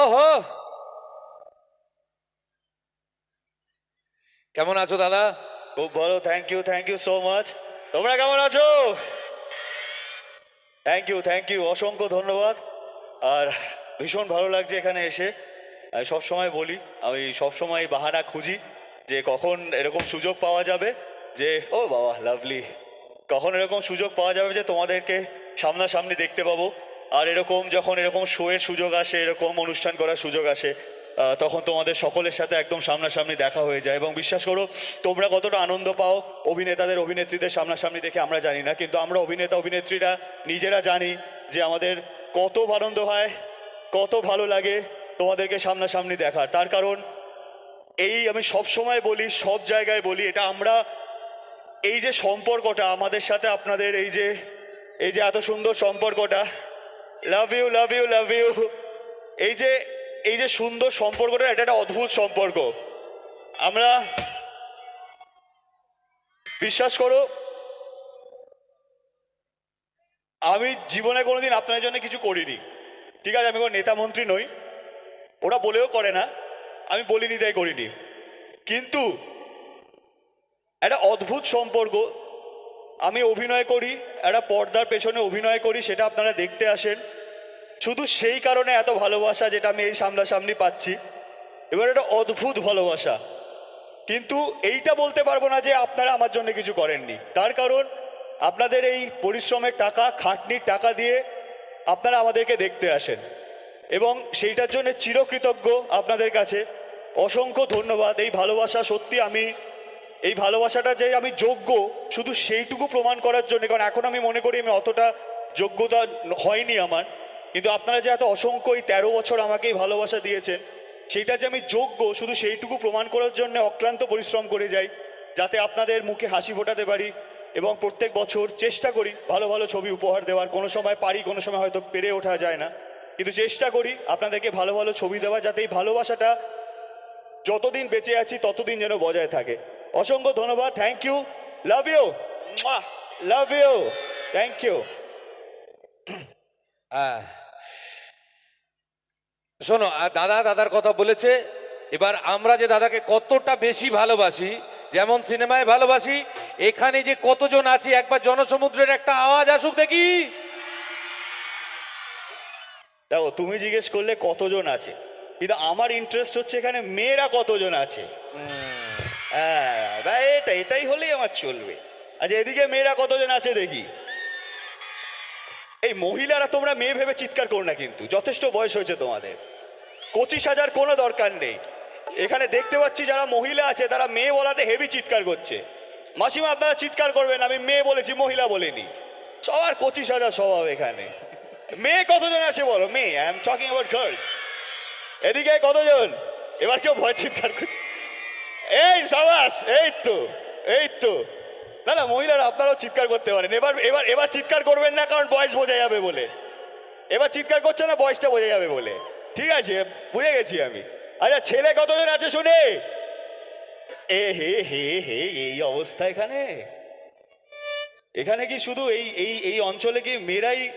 ওহো। কেমন আছো দাদা? খুব ভালো thank you thank you so much তোমরা কেমন আছো? থ্যাংক ইউ থ্যাংক ইউ অসংখ্য ধন্যবাদ। আর ভীষণ ভালো লাগছে এখানে এসে। আমি সবসময় বলি, আমি সবসময় বাহানা খুঁজি যে কখন এরকম সুযোগ পাওয়া যাবে যে, ও বাবা লাভলি কখন এরকম সুযোগ পাওয়া যাবে যে তোমাদেরকে সামনাসামনি দেখতে পাবো। আর এরকম যখন এরকম শোয়ের সুযোগ আসে, এরকম অনুষ্ঠান করার সুযোগ আসে তখন তোমাদের সকলের সাথে একদম সামনাসামনি দেখা হয়ে যায়। এবং বিশ্বাস করো, তোমরা কতটা আনন্দ পাও অভিনেতাদের, অভিনেত্রীদের সামনাসামনি দেখে আমরা জানি না। কিন্তু আমরা অভিনেতা, অভিনেত্রীরা নিজেরা জানি যে আমাদের কত আনন্দ হয়, কত ভালো লাগে তোমাদেরকে সামনাসামনি দেখার তার কারণ, এই আমি সব সময় বলি, সব জায়গায় বলি, এটা আমরা এই যে সম্পর্কটা, আমাদের সাথে আপনাদের এই যে এই যে এত সুন্দর সম্পর্কটা love you love you love you এই যে এই যে সুন্দর সম্পর্কটা, এটা একটা অদ্ভুত সম্পর্ক। আমরা বিশ্বাস করো, আমি জীবনে কোনোদিন আপনার জন্য কিছু করিনি। ঠিক আছে, আমি কোনো নেতা মন্ত্রী নই। ওরা বলেও করে না। আমি বলিনি তাই করিনি। কিন্তু একটা অদ্ভুত সম্পর্ক, আমি অভিনয় করি, একটা পর্দার পেছনে অভিনয় করি, সেটা আপনারা দেখতে আসেন। শুধু সেই কারণে এত ভালোবাসা যেটা আমি এই সামনাসামনি পাচ্ছি। এবার একটা অদ্ভুত ভালোবাসা। কিন্তু এইটা বলতে পারব না যে আপনারা আমার জন্য কিছু করেননি। তার কারণ, আপনাদের এই পরিশ্রমের টাকা, খাটনির টাকা দিয়ে আপনারা আমাদেরকে দেখতে আসেন। এবং সেইটার জন্য চিরকৃতজ্ঞ আপনাদের কাছে। অসংখ্য ধন্যবাদ। এই ভালোবাসা সত্যি আমি, এই ভালোবাসাটা যে আমি যোগ্য, শুধু সেইটুকু প্রমাণ করার জন্য। কারণ এখন আমি মনে করি আমি অতটা যোগ্যতা হয়নি আমার। কিন্তু আপনারা যে এত অসংখ্য এই তেরো বছর আমাকেই ভালোবাসা দিয়েছেন, সেইটা যে আমি যোগ্য, শুধু সেইটুকু প্রমাণ করার জন্য অক্লান্ত পরিশ্রম করে যাই, যাতে আপনাদের মুখে হাসি ফোটাতে পারি এবং প্রত্যেক বছর চেষ্টা করি ভালো ভালো ছবি উপহার দেওয়ার। কোনো সময় পারি, কোনো সময় হয়তো পেরে ওঠা যায় না। কিন্তু চেষ্টা করি আপনাদেরকে ভালো ভালো ছবি দেওয়া যাতে এই ভালোবাসাটা যতদিন বেঁচে আছি ততদিন যেন বজায় থাকে। অসংখ্য ধন্যবাদ, thank you, love you love you, thank you. হ্যাঁ শোনো দাদা দাদার কথা বলেছে এবার আমরা যে দাদাকে কতটা বেশি ভালোবাসি যেমন সিনেমায় ভালোবাসি এখানে যে কতজন আছি একবার জনসমুদ্রের একটা আওয়াজ আসুক দেখি। দেখো তুমি জিজ্ঞেস করলে কতজন আছে কিন্তু আমার ইন্টারেস্ট হচ্ছে এখানে মেয়েরা কতজন আছে। হ্যাঁ এটা এটাই হলেই আমার চলবে। আচ্ছা এদিকে মেয়েরা কতজন আছে দেখি। এই মহিলারা তোমরা মেয়ে ভেবে চিৎকার করো না কিন্তু, যথেষ্ট বয়স হয়েছে তোমাদের। পঁচিশ হাজার কোনো দরকার নেই। এখানে দেখতে পাচ্ছি যারা মহিলা আছে, তারা মেয়ে বলাতে হেভি চিৎকার করছে। মাসিমা, আপনারা চিৎকার করবেন, আমি মেয়ে বলেছি, মহিলা বলিনি। সবার পঁচিশ হাজার স্বভাব এখানে। মেয়ে কতজন আছে বলো? মেয়ে I am talking about girls এদিকে কতজন? এবার কেউ ভয় চিৎকার করে এই সাবাস, এই তো এই তো। না না, মহিলারা আপনারাও চিৎকার করতে পারেন। এবার এবার এবার চিৎকার করবেন না, কারণ বয়স বোঝা যাবে বলে। এবার চিৎকার করছে না, বয়সটা বোঝা যাবে বলে। ঠিক আছে, বুঝে গেছি আমি। আচ্ছা ছেলে কতজন আছে শুনে? এ, হে হে হে, এই অবস্থা এখানে? এখানে কি শুধু এই এই এই অঞ্চলে কি মেয়েরাই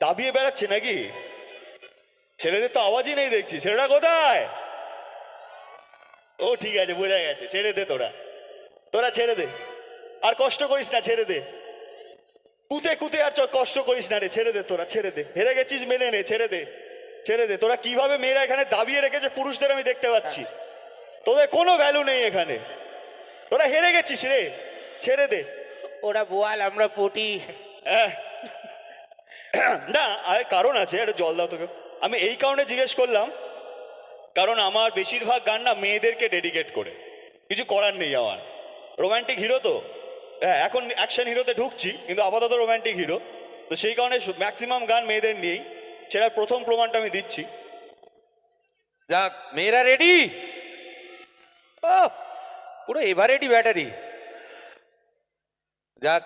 দাবিয়ে বেড়াচ্ছে নাকি? ছেলেদের তো আওয়াজই নেই দেখছি। ছেলেরা কোথায়? ও, ঠিক আছে, বোঝা গেছে। ছেড়ে দে তোরা। তোরা ছেড়ে দে। আর কষ্ট করিস না ছেড়ে দে। কুতে কুতে আর কষ্ট করিস না রে ছেড়ে দে তোরা ছেড়ে দে। হেরে গেছিস মেনে নে ছেড়ে দে। ছেড়ে দে। তোরা কীভাবে মেয়েরা এখানে দাবিয়ে রেখেছে পুরুষদের আমি দেখতে পাচ্ছি। তোদের কোনো ভ্যালু নেই এখানে। তোরা হেরে গেছিস রে। ছেড়ে দে। ওরা বোয়াল আমরা পটি। না আর কারণ আছে একটা জল দাও তোকে। আমি এই কারণে জিজ্ঞেস করলাম কারণ আমার বেশিরভাগ গান না মেয়েদেরকে ডেডিকেট করে। কিছু করার নেই আমার। রোমান্টিক হিরো তো। হ্যাঁ এখন অ্যাকশন হিরোতে ঢুকছি কিন্তু আপাতত রোম্যান্টিক হিরো তো সেই কারণে ম্যাক্সিমাম গান মেয়েদের নিয়েই। সেটার প্রথম প্রমাণটা আমি দিচ্ছি। যাক মেয়েরা রেডি পুরো এভারেডি ব্যাটারি যাক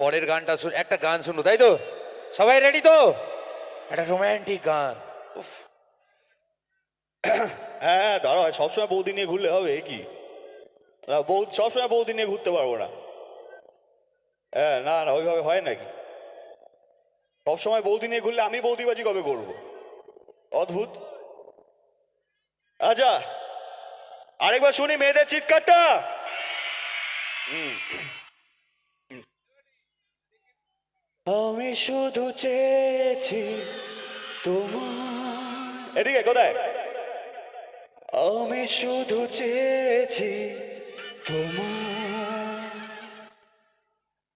পরের গানটা শুন একটা গান শুনো তাই তো? সবাই রেডি তো? একটা রোমান্টিক গান। উফ। হ্যাঁ দাঁড়া সবসময় বৌদি নিয়ে ঘুরলে হবে কি? না, সবসময় বৌদি নিয়ে ঘুরতে পারব না। হ্যাঁ না না ওইভাবে হয় নাকি? সবসময় বৌদি নিয়ে ঘুরলে আমি বৌদিবাজি কবে করব? অদ্ভুত। আচ্ছা আরেকবার শুনি মেয়েদের চিৎকারটা। আমি শুধু চেয়েছি তোমার এদিকে কোথায়? আমি শুধু চেয়েছি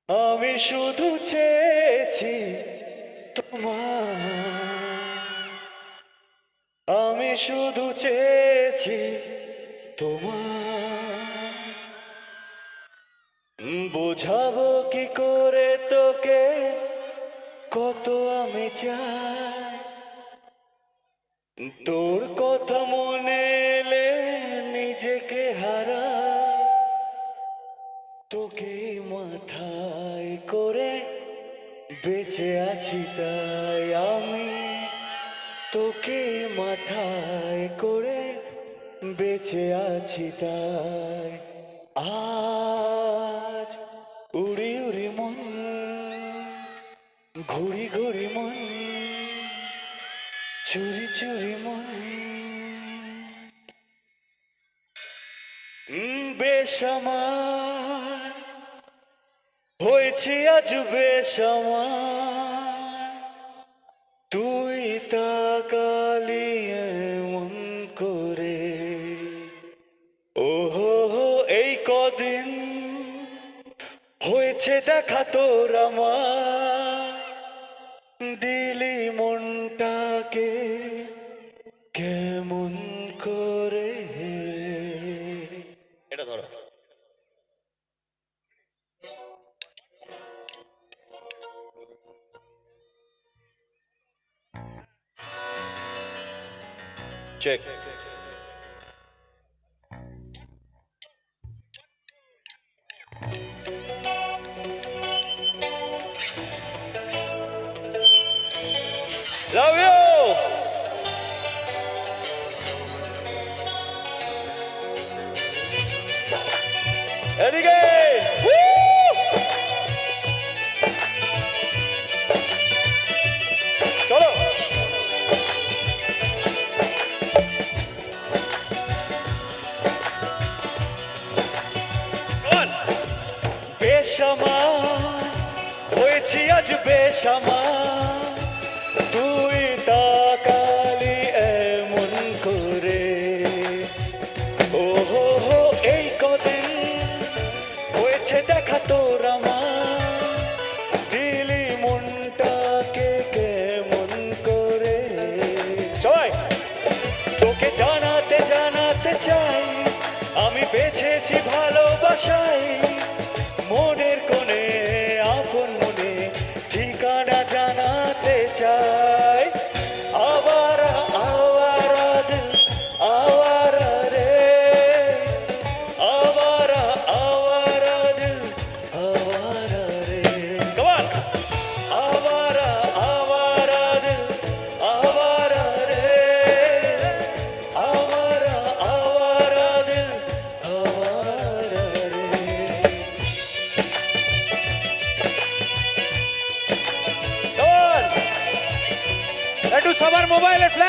আমি শুধু চেয়েছি তোমার। আমি শুধু চেয়েছি তোমার। বোঝাবো কি করে তোকে? কত আমি চাই? তোর কথা তোকে মাথায় করে বেঁচে আছি তাই। আজ উড়ি উড়ি মন ঘুরি ঘুরি মন চুরি চুরি মন। উম, বেশ আমার হয়েছে আজ বেশ দেখা তোর আমার দিলি মনটাকে কেমন করে এটা ধরো। চেক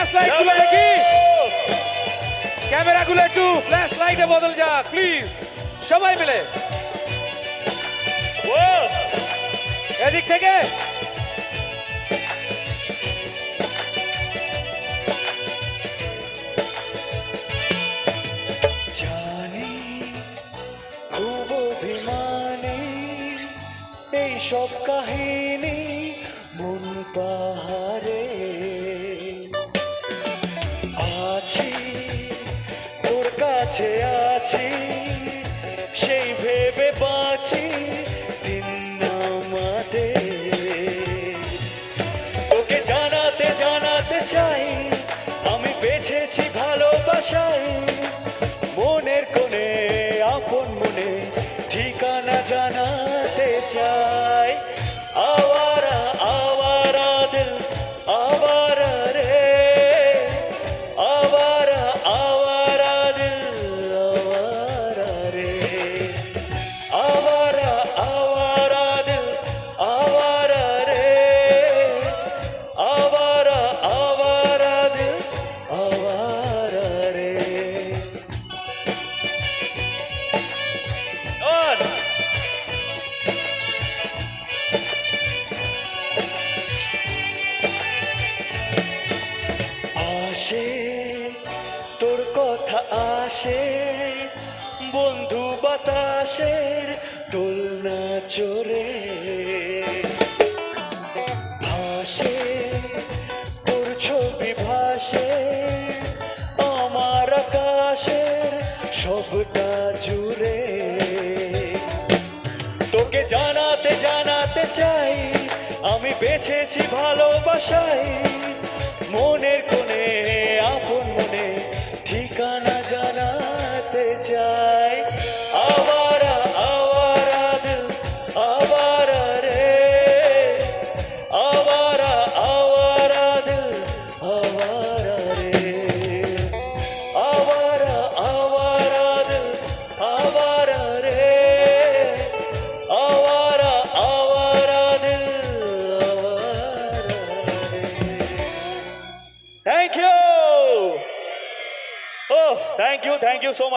ফ্ল্যাশ লাইটগুলো দেখি। ক্যামেরা গুলো একটু ফ্ল্যাশ লাইটে বদল যাক প্লিজ সবাই মিলে। Whoa! এদিক থেকে। জানি খুব অভিমানী এই সব কাহিনী ভালোবাসাই আসে বন্ধু বাতাসের দোলনা চড়ে ভাসে, তোর ছবি ভাসে, আমার আকাশের সবটা জুড়ে। তোকে জানাতে জানাতে চাই, আমি বেছেছি ভালোবাসাই মনের কোণে